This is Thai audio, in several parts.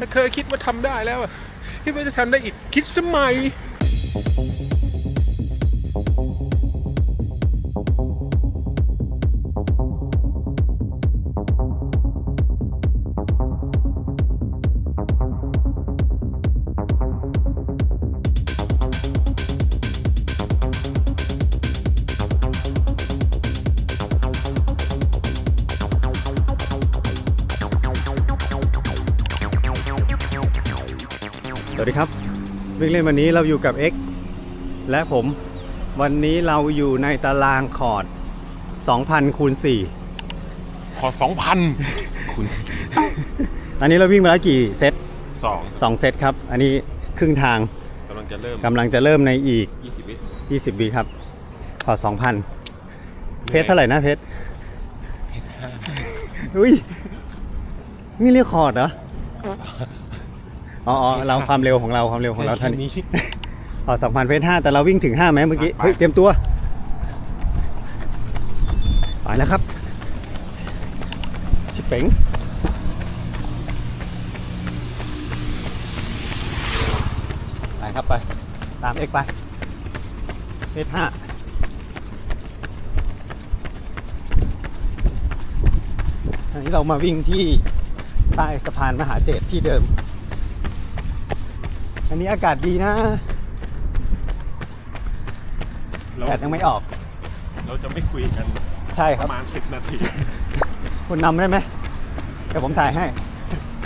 ถ้าเคยคิดว่าทำได้แล้วอะคิดว่าจะทำได้อีกคิดสมัย วัสดีครับวิ่งเล่นวันนี้เราอยู่กับ X และผมวันนี้เราอยู่ในตารางคอร์ด2,000คูณขอสองพันคูณสี่4ตอนนี้เราวิ่งมาแล้วกี่เซตสอง2เซตครับ อันนี้ครึ่งทางกำลังจะเริ่มกำลังจะเริ่มในอีก ยี่สิบวิ20วิครับคอร์ด2,000 เพชรเท่าไหร่นะเพชรอุ้ยนี่เรียกคอร์ดเหรอ อ๋ออ๋อเราความเร็วของเราความเร็วของเราเท่านี้อ๋อสองพันเพชรห้าแต่เราวิ่งถึงห้าไหมเมื่อกี้ไปเฮ้ยเตรียมตัวไปแล้วครับ ชิบเป๋งไปครับไป ตามเอกไปเพชรห้าอันนี้เรามาวิ่งที่ใต้สะพานมหาเจตที่เดิม อันนี้อากาศดีนะเราแดดยังไม่ออก เราจะไม่คุยกันใช่คปรับระมาณสิบนาที คุณนำได้ไหมเดี๋ยวผมถ่ายให้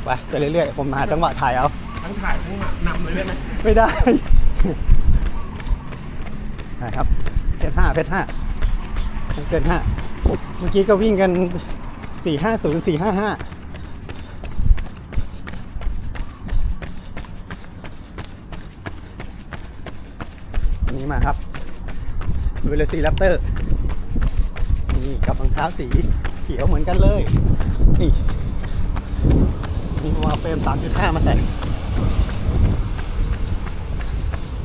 ไปไปเรื่อยๆผมหาจังหวะถ่ายเอา ทั้งถ่ายทั้งนำเลยได้ไหมไม่ได้ นะครับ เพชรห้าเพชรห้าไม่เกินห้าเมื่อกี้ก็วิ่งกันสี่ห้าศูนย์สี่ห้าห้า นี่มาครับเวลซีแรปเตอร์นี่กับรองเท้าสีเขียวเหมือนกันเลย นี่นี่มเอาเฟรม 3.5 มาใส่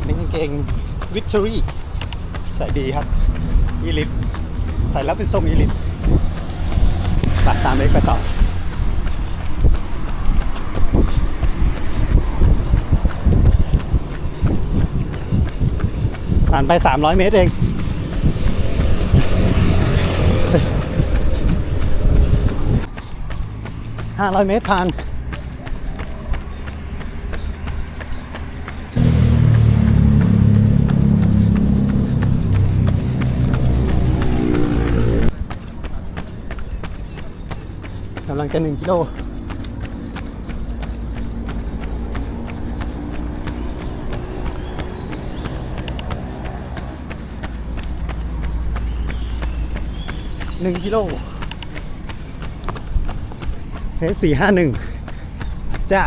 นี่กางเกงวิต t อรี่ใส่ดีครับอีลิทใส่แล้วเป็นทรงอีลิทตัดตามเล็กไปต่อานไป 300 เมตรเอง500เมตรผ่าน กำลังจะหนึ่งกิโล หนึ่งกิโลเฮ้สี่ห้าหนึ่งเจ้า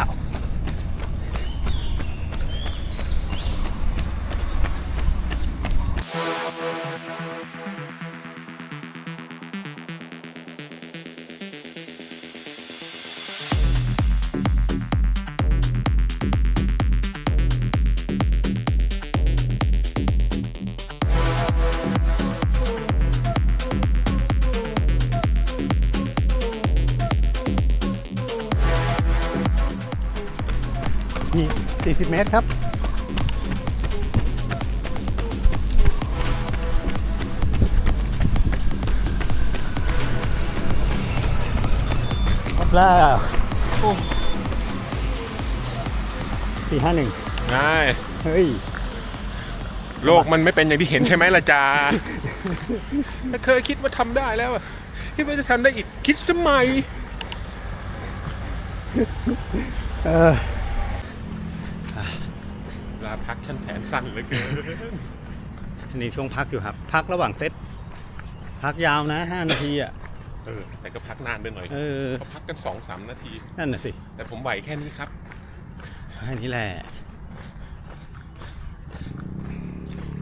40 เมตรครับ ครบแล้วสี่ห้าหนึ่งง่ายเฮ้ย โลกมันไม่เป็นอย่างที่เห็นใช่ไหมล่ะจ๊ะถ้าเคยคิดว่าทำได้แล้วอะคิดว่าจะทำได้อีกคิดสมัย เออเวลา พักฉันแสนสั้นเหลือเกินอันนี้ช่วงพักอยู่ครับ พักระหว่างเซตพักยาวนะ5นาทีอะเออแต่ก็พักนานไปหน่อยเออเขาพักกันสองสามนาที นั่นน่ะสิ แต่ผมไหวแค่นี้ครับแค่นี้แหละ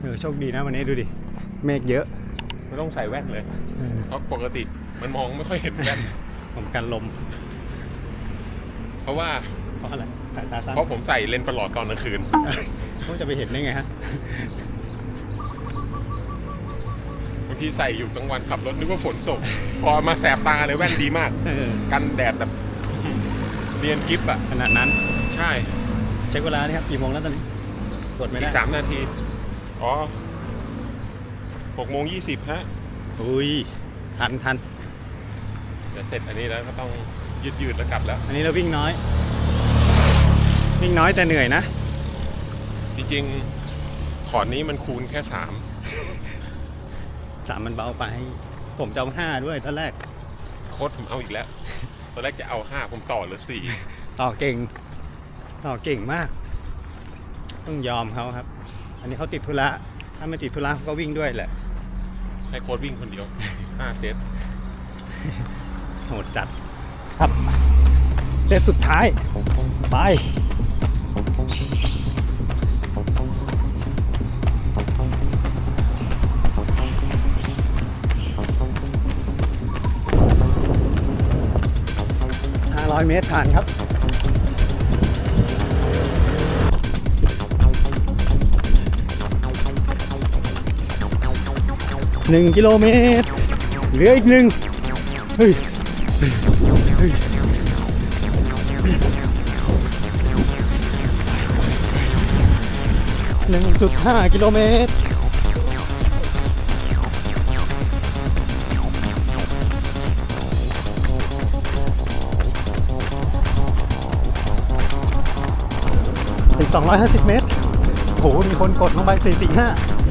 เออโชคดีนะวันนี้ดูดิเมฆเยอะ ไม่ต้องใส่แว่นเลยเออเพราะปกติมันมองไม่ค่อยเห็นแว่นผมกันลม เพราะว่าเพ ราะอะไรสายตาสั้นเพราะผมใส่เลนส์ประหลอดตอนกลางคืนเขาจะไปเห็นได้ไงฮะบางทีใส่อยู่กลางวันขับรถนึกว่าฝนตก พอมาแสบตาเลยแว่นดีมาก เออกันแดดแบบดเรียนกิฟต์อะ ขนาดนั้นใช่เช็คเวลานี่ครับกี่โมงแล้วตอนนี้กดไม่อีได้กสามนาที อ๋อหกโมงยี่สิบฮะอุ้ยทันทันเดี๋ยวเสร็จอันนี้แล้วก็ต้องยืดยืดๆแล้วกลับแล้ว อันนี้เราวิ่งน้อย วิ่งน้อยแต่เหนื่อยนะ จริงๆขอนนี้มันคูณแค่สามสามมันเบาไป ผมจะเอาห้าด้วยตอนแรก โค้ดผมเอาอีกแล้วตอนแรกจะเอาห้าผมต่อเหลือสี่ต่อเก่ง ต่อเก่งมาก ต้องยอมเขาครับ อันนี้เขาติดธุระ ถ้าไม่ติดธุระเขาก็วิ่งด้วยแหละ ให้โค้ดวิ่งคนเดียวห้าเซตโหดจัดครับเซตสุดท้าย ไป 500 เมตรผ่านครับ หนึ่งกิโลเมตร เหลืออีกหนึ่งเฮ้ยหนึ่งจุดห้ากิโลเมตร 250 เมตรโหมีคนกดลงไป445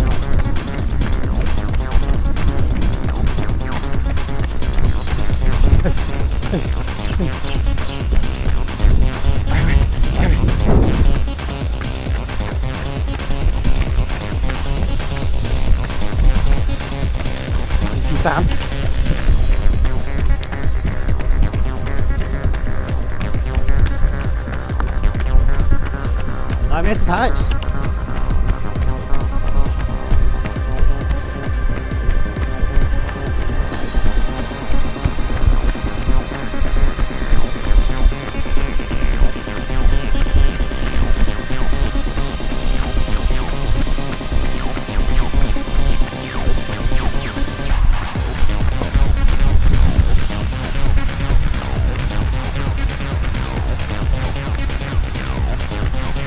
ร้อยเ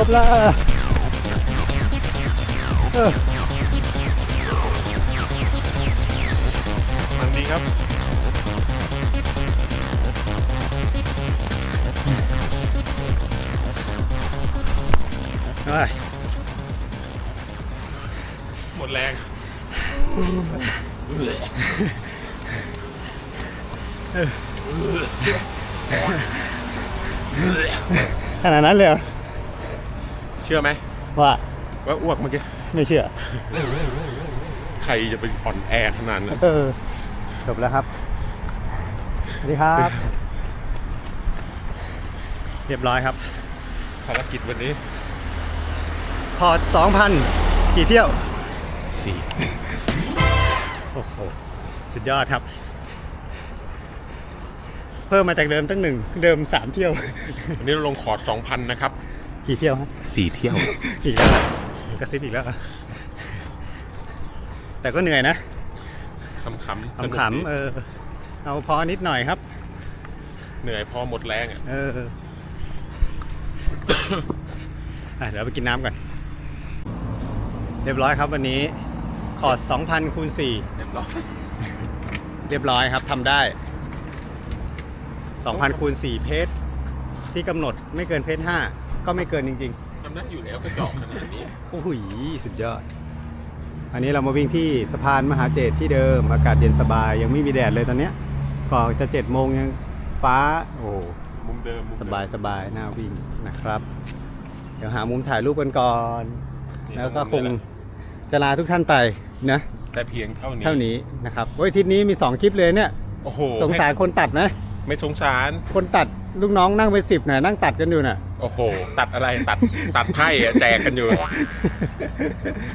มตรสุดท้ายครบแล้วเออมันดีครับไปหมดแรง ขนาดนั้นเลยเหรอ เชื่อไหมว่าว่าอ้วกเมื่อกี้ไม่เชื่อ ใครจะไปอ่อนแอขนาดนั้นเออจบแล้วครับสวัสดีครับ เรียบร้อยครับ ภารกิจวันนี้คอร์ด2,000กี่เที่ยวสี่โอ้โห สุดยอดครับ เพิ่มมาจากเดิมตั้งหนึ่ง เดิม3เที่ยว วันนี้เราลงขอร์ดสองพันนะครับ กี่เที่ยวฮะสี่เที่ยว อีกแล้วเหรอกระซิบอีกแล้วเหรอแต่ก็เหนื่อยนะขำๆสนุกขำดีๆเออ เอาพอนิดหน่อยครับ เหนื่อยพอหมดแรงอะ เออ อะเดี๋ยวไปกินน้ำก่อน เรียบร้อยครับวันนี้ คอร์ส2,000คูณ4เรียบร้อยเรียบร้อยครับทำได้ 2,000คูณ4เพจที่กำหนดไม่เกินเพจ5 ก็ไม่เกินจริงทำได้อยู่แล้วกระจอกขนาดนี้ๆโอ้โหสุดยอด อันนี้เรามาวิ่งที่สะพานมหาเจตที่เดิม อากาศเย็นสบาย ยังไม่มีแดดเลยตอนเนี้ยก่อนจะ7โมงยังฟ้า โอ้มุมเดิมมุมเดิมสบายสบายน่าวิ่งนะครับ เดี๋ยวหามุมถ่ายรูปกันก่อน นี่แล้วก็มุมคงนี้แหละจะลาทุกท่านไปนะ แต่เพียงเท่านี้เท่านี้นะครับโอ้ยทริปนี้มี 2 คลิปเลยเนี่ย โอ้โหสงสารคนตัดนะ ไม่สงสาร คนตัด ลูกน้องนั่งไปสิบน่ะนั่งตัดกันอยู่น่ะ โอ้โห ตัดอะไรตัดตัดไพ่อะแจกกันอยู่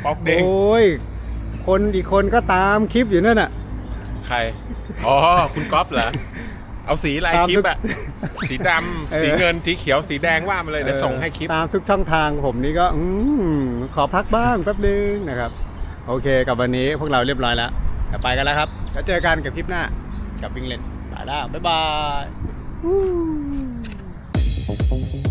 ป๊อกเด้งโอ้ย คนอีกคนก็ตามคลิปอยู่นั่นน่ะ ใคร อ๋อ คุณก๊อฟเหรอ เอาสีลายตามคลิปอะทุกสีดเออำสีเงิน สีเขียว สีแดงว่ามาเลยเดี๋ยวส่งให้คลิป ตามทุกช่องทางผมนี่ก็อืมขอพักบ้างแป๊บนึงนะครับ โอเค กับวันนี้พวกเราเรียบร้อยแล้วเดี๋ยวไปกันแล้วครับแล้วเจอกันกับคลิปหน้า กับวิ่งเล่นไปแล้วบ๊ายบาย ครับ